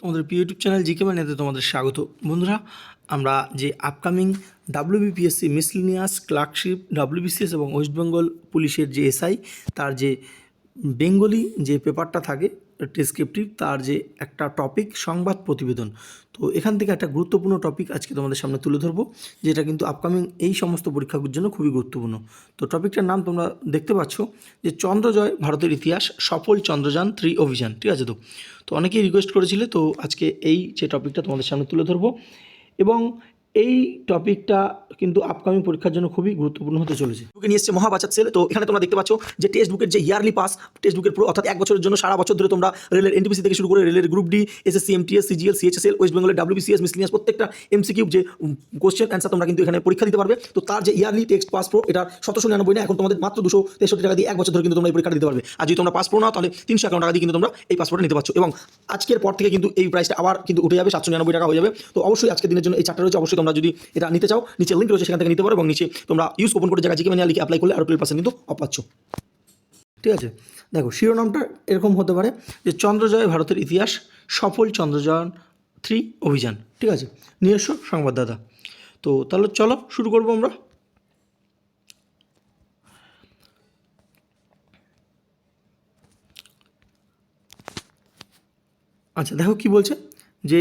তোমাদের প্রিয় YouTube channel GK মানিয়াতে তোমাদের স্বাগত। বন্ধুরা, আমরা যে upcoming WBPSC miscellaneous clerkship WBCS এবং ওয়েস্ট বেঙ্গল পুলিশের যে এসআই তার যে বেঙ্গলি যে পেপারটা থাকে ডেসক্রিপটিভ তার যে একটা টপিক সংবাদ প্রতিবেদন। তো এখান থেকে একটা গুরুত্বপূর্ণ টপিক আজকে তোমাদের সামনে তুলে ধরবো, যেটা কিন্তু আপকামিং এই সমস্ত পরীক্ষাগুলোর জন্য খুবই গুরুত্বপূর্ণ। তো টপিকটার নাম তোমরা দেখতে পাচ্ছ, যে চন্দ্রজয় ভারতের ইতিহাস, সফল চন্দ্রযান থ্রি অভিযান, ঠিক আছে তো? তো অনেকেই রিকোয়েস্ট করেছিলে, তো আজকে এই যে টপিকটা তোমাদের সামনে তুলে ধরবো। এবং এই টপিকটা কিন্তু আপকামিং পরীক্ষার জন্য খুবই গুরুত্বপূর্ণ হতে চলেছে। বুকে নিয়ে এসছে মহাবাচাত সেল। তো এখানে তোমরা দেখতে পাচ্ছ যে টেক্সট বুকের যে ইয়ারলি পাস টেক্সট বুকের পুরো অর্থাৎ এক বছরের জন্য সারা বছর ধরে তোমরা রেলের এনটিপিসি থেকে শুরু করে রেলের group D SSC MTS CGL CHSL West বেঙ্গলের ডাব্লিউবিসিএস মিসলিনিয়াস প্রত্যেকটা এমসিকিউ যে কোশ্চেন অ্যান্সার তোমরা কিন্তু এখানে পরীক্ষা দিতে পারবে। তো তার যে ইয়ারলি টেক্সট পাস প্রো এটা সতেরোশো নিরানব্বই না, এখন তোমাদের মাত্র দুশো তেষট্টি টাকা দিয়ে এক বছর ধরে কিন্তু তোমরা এই পরীক্ষাটা দিতে পারবে। আর যদি তোমরা পাস প্রো না তাহলে তিনশো একান্ন টাকা দিয়ে কিন্তু তোমরা এই পাসপোর্টটা নিতে পারছ। এবং আজকের পর থেকে কিন্তু এই প্রাইসটা আবার কিন্তু উঠে যাবে, সাতশো নিরানব্বই টাকা হয়ে যাবে। তো অবশ্যই আজকের দিনের জন্য এই চারটা রয়েছে, অবশ্যই যদি এটা নিতে চাও, নিচে লিঙ্ক রয়েছে, সেখান থেকে নিতে পারো এবং নিচে তোমরা ইউজ ওপেন করে জায়গা জিকে মানে লিখে অ্যাপ্লাই করলে আরও টুয়েলভ পার্সেন্ট কিন্তু ঠিক আছে? দেখো, শিরোনামটা এরকম হতে পারে যে চন্দ্রজয় ভারতের ইতিহাস, সফল চন্দ্রযান থ্রি অভিযান। ঠিক আছে? নিজস্ব সংবাদদাতা। তো তাহলে চলো, শুরু করব আমরা। আচ্ছা দেখো কি বলছে? যে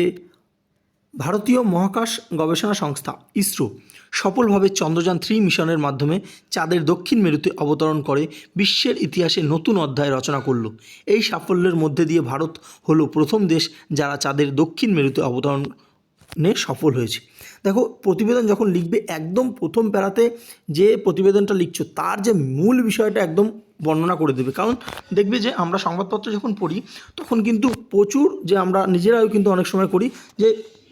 ভারতীয় মহাকাশ গবেষণা সংস্থা, ইসরো, সফলভাবে চন্দ্রযান থ্রি মিশনের মাধ্যমে চাঁদের দক্ষিণ মেরুতে অবতরণ করে বিশ্বের ইতিহাসে নতুন অধ্যায় রচনা করল। এই সাফল্যের মধ্যে দিয়ে ভারত হলো প্রথম দেশ যারা চাঁদের দক্ষিণ মেরুতে অবতরণে সফল হয়েছে। দেখো, প্রতিবেদন যখন লিখবে, একদম প্রথম প্যারাতে যে প্রতিবেদনটা লিখছো, তার যে মূল বিষয়টা একদম বর্ণনা করে দেবে। কারণ দেখবে যে, আমরা সংবাদপত্র যখন পড়ি, তখন কিন্তু প্রচুর যে আমরা নিজেরাও কিন্তু অনেক সময় করি যে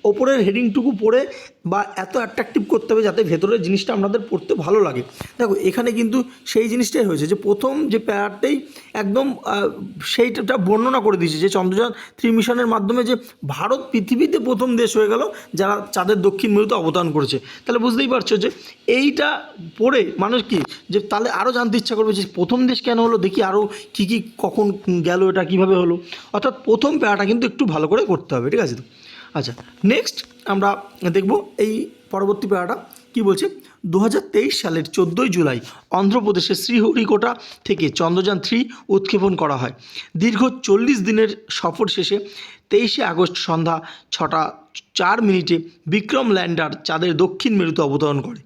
ওপরের হেডিংটুকু পড়ে বা এত অ্যাট্রাকটিভ করতে হবে যাতে ভেতরের জিনিসটা আপনাদের পড়তে ভালো লাগে। দেখো, এখানে কিন্তু সেই জিনিসটাই হয়েছে যে প্রথম যে প্যারারটাই একদম সেইটা বর্ণনা করে দিয়েছে যে চন্দ্রযান থ্রি মিশনের মাধ্যমে যে ভারত পৃথিবীতে প্রথম দেশ হয়ে গেল যারা চাঁদের দক্ষিণ মেরুতে অবদান করেছে। তাহলে বুঝতেই পারছ যে এইটা পড়ে মানুষ কি? যে তাহলে আরও জানতে ইচ্ছা করবে যে প্রথম দেশ কেন হলো? দেখি আরও কী কী, কখন গেল, এটা কীভাবে হলো? অর্থাৎ প্রথম প্যারাটা কিন্তু একটু ভালো করে করতে হবে, ঠিক আছে আচ্ছা নেক্সট আমরা দেখব এই পরবর্তী প্যারাটা কি বলছে? দু হাজার তেইশ সালের চোদ্দোই জুলাই অন্ধ্রপ্রদেশের শ্রীহরিকোটা থেকে চন্দ্রযান থ্রি উৎক্ষেপণ করা হয়। দীর্ঘ চল্লিশ দিনের সফর শেষে তেইশে আগস্ট সন্ধ্যা ছটা চার মিনিটে বিক্রম ল্যান্ডার চাঁদের দক্ষিণ মেরুতে অবতরণ করে।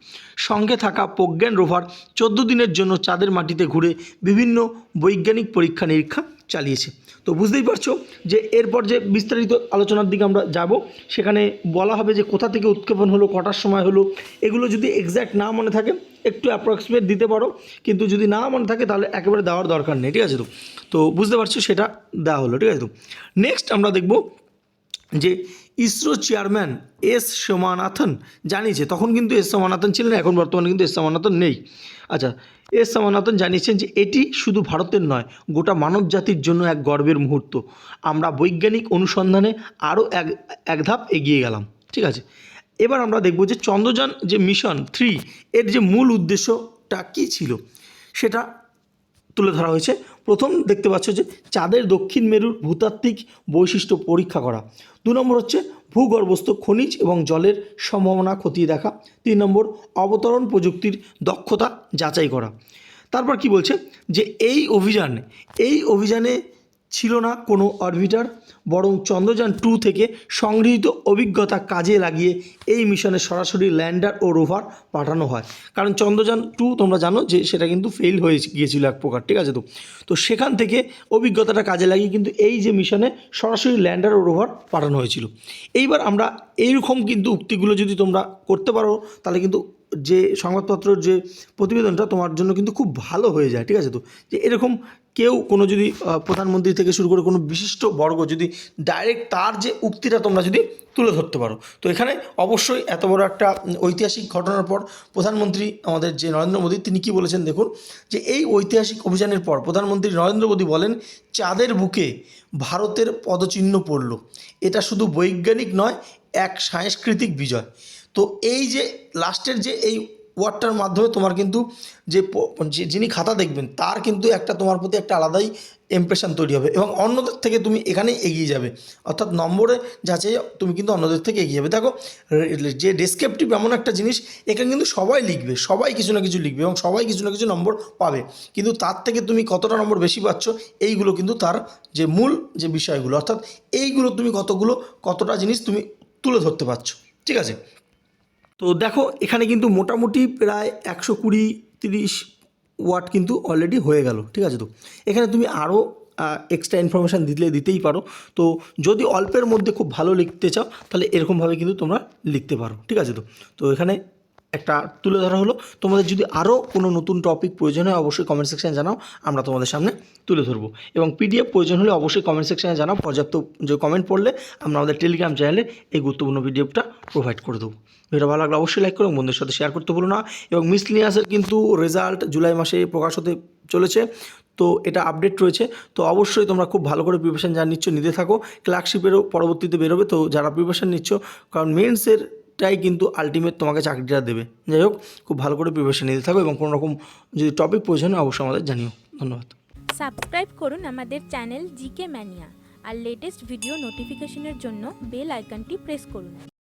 সঙ্গে থাকা প্রজ্ঞান রোভার চোদ্দ দিনের জন্য চাঁদের মাটিতে ঘুরে বিভিন্ন বৈজ্ঞানিক পরীক্ষা নিরীক্ষা চালিয়েছে। তো বুঝতেই পারছ যে এরপর যে বিস্তারিত আলোচনার দিকে আমরা যাব, সেখানে বলা হবে যে কোথা থেকে উৎক্ষেপণ হলো, কটার সময় হলো, এগুলো যদি এক্স্যাক্ট না মনে থাকে, একটু অ্যাপ্রক্সিমেট দিতে পারো, কিন্তু যদি না মনে থাকে তাহলে একেবারে দেওয়ার দরকার নেই, ঠিক আছে তো? তো বুঝতে পারছ সেটা দেওয়া হলো, ঠিক আছে তো? নেক্সট আমরা দেখব যে ইসরো চেয়ারম্যান এস সোমানাথন জানিয়েছে, তখন কিন্তু এস সোমানাথন ছিলেন এখন বর্তমানে কিন্তু এস সোমানাথন নেই। আচ্ছা এস সোমানাথন জানিয়েছেন যে এটি শুধু ভারতের নয়, গোটা মানব জাতির জন্য এক গর্বের মুহূর্ত। আমরা বৈজ্ঞানিক অনুসন্ধানে আরও এক এক ধাপ এগিয়ে গেলাম, ঠিক আছে? এবার আমরা দেখব যে চন্দ্রযান যে মিশন থ্রি, এর যে মূল উদ্দেশ্যটা কী ছিল? সেটা তুলে ধরা হয়েছে। প্রথম দেখতে পাচ্ছ যে চাঁদের দক্ষিণ মেরুর ভূতাত্ত্বিক বৈশিষ্ট্য পরীক্ষা করা। দু নম্বর হচ্ছে ভূগর্ভস্থ খনিজ এবং জলের সম্ভাবনা খতিয়ে দেখা। তিন নম্বর অবতরণ প্রযুক্তির দক্ষতা যাচাই করা। তারপর কি বলছে? যে এই অভিযান, এই অভিযানে ছিল না কোনো অরবিটার, বরং চন্দ্রযান টু থেকে সংগৃহীত অভিজ্ঞতা কাজে লাগিয়ে এই মিশনে সরাসরি ল্যান্ডার ও রোভার পাঠানো হয়। কারণ চন্দ্রযান টু তোমরা জানো যে সেটা কিন্তু ফেল হয়ে গিয়েছিল এক প্রকার, ঠিক আছে তো? তো সেখান থেকে অভিজ্ঞতাটা কাজে লাগিয়ে কিন্তু এই যে মিশনে সরাসরি ল্যান্ডার ও রোভার পাঠানো হয়েছিল। এইবার আমরা এইরকম কিন্তু উক্তিগুলো যদি তোমরা করতে পারো, তাহলে কিন্তু যে সংবাদপত্রের যে প্রতিবেদনটা তোমার জন্য কিন্তু খুব ভালো হয়ে যায়, ঠিক আছে তো? যে এরকম কেউ কোনো যদি প্রধানমন্ত্রী থেকে শুরু করে কোনো বিশিষ্ট বর্গ যদি ডাইরেক্ট তার যে উক্তিটা তোমরা যদি তুলে ধরতে পারো। তো এখানে অবশ্যই এত বড় একটা ঐতিহাসিক ঘটনার পর প্রধানমন্ত্রী আমাদের যে নরেন্দ্র মোদী, তিনি কি বলেছেন দেখুন? যে এই ঐতিহাসিক অভিযানের পর প্রধানমন্ত্রী নরেন্দ্র মোদী বলেন, চাঁদের বুকে ভারতের পদচিহ্ন পড়ল। এটা শুধু বৈজ্ঞানিক নয়, এক সাংস্কৃতিক বিজয়। তো এই যে লাস্টের যে এই ওয়ার্ডটার মাধ্যমে তোমার কিন্তু যে যিনি খাতা দেখবেন, তার কিন্তু একটা তোমার প্রতি একটা আলাদাই ইমপ্রেশন তৈরি হবে এবং অন্যদের থেকে তুমি এখানে এগিয়ে যাবে। অর্থাৎ নম্বরে যাচাই তুমি কিন্তু অন্যদের থেকে এগিয়ে যাবে। দেখো যে ডেসক্রিপটিভ এমন একটা জিনিস, এখানে কিন্তু সবাই লিখবে, সবাই কিছু না কিছু লিখবে এবং সবাই কিছু না কিছু নম্বর পাবে। কিন্তু তার থেকে তুমি কতটা নম্বর বেশি পাচ্ছ, এইগুলো কিন্তু তার যে মূল যে বিষয়গুলো, অর্থাৎ এইগুলো তুমি কতগুলো, কতটা জিনিস তুমি তুলে ধরতে পারছ। ঠিক আছে? তো দেখো, এখানে কিন্তু মোটামুটি প্রায় একশো কুড়ি তিরিশ ওয়াট কিন্তু অলরেডি হয়ে গেল, ঠিক আছে তো? এখানে তুমি আরও এক্সট্রা ইনফরমেশান দিলে, দিতেই পারো। তো যদি অল্পের মধ্যে খুব ভালো লিখতে চাও, তাহলে এরকমভাবে কিন্তু তোমরা লিখতে পারো, ঠিক আছে তো? তো এখানে একটা তুলে ধরা হলো। তোমাদের যদি আরও কোনো নতুন টপিক প্রয়োজন হয়, অবশ্যই কমেন্ট সেকশানে জানাও, আমরা তোমাদের সামনে তুলে ধরবো। এবং পিডিএফ প্রয়োজন হলে অবশ্যই কমেন্ট সেকশানে জানাও, পর্যাপ্ত যে কমেন্ট পড়লে আমরা আমাদের টেলিগ্রাম চ্যানেলে এই গুরুত্বপূর্ণ পিডিএফটা প্রোভাইড করে দেবো। ভিডিও ভালো লাগলে অবশ্যই লাইক করো বন্ধুদের সাথে শেয়ার করতে ভুলো না। এবং মিসলিনিয়াসের কিন্তু রেজাল্ট জুলাই মাসে প্রকাশ হতে চলেছে। তো এটা আপডেট রয়েছে। তো অবশ্যই তোমরা খুব ভালো করে প্রিপারেশান যা নিচ্ছ, নিতে থাকো। ক্লার্কশিপেরও পরবর্তীতে বেরোবে। তো যারা প্রিপারেশান নিচ্ছ, কারণ মেন্সের টাই কিন্তু আলটিমেট তোমাকে চাকরিটা দেবে। যাই হোক, খুব ভালো করে প্রিপারেশন নিতে থাকো এবং কোনো রকম যদি টপিক প্রয়োজন হয়, অবশ্যই আমাদের জানিও। ধন্যবাদ। সাবস্ক্রাইব করুন আমাদের চ্যানেল জিকে ম্যানিয়া আর লেটেস্ট ভিডিও নোটিফিকেশনের জন্য বেল আইকনটি প্রেস করুন।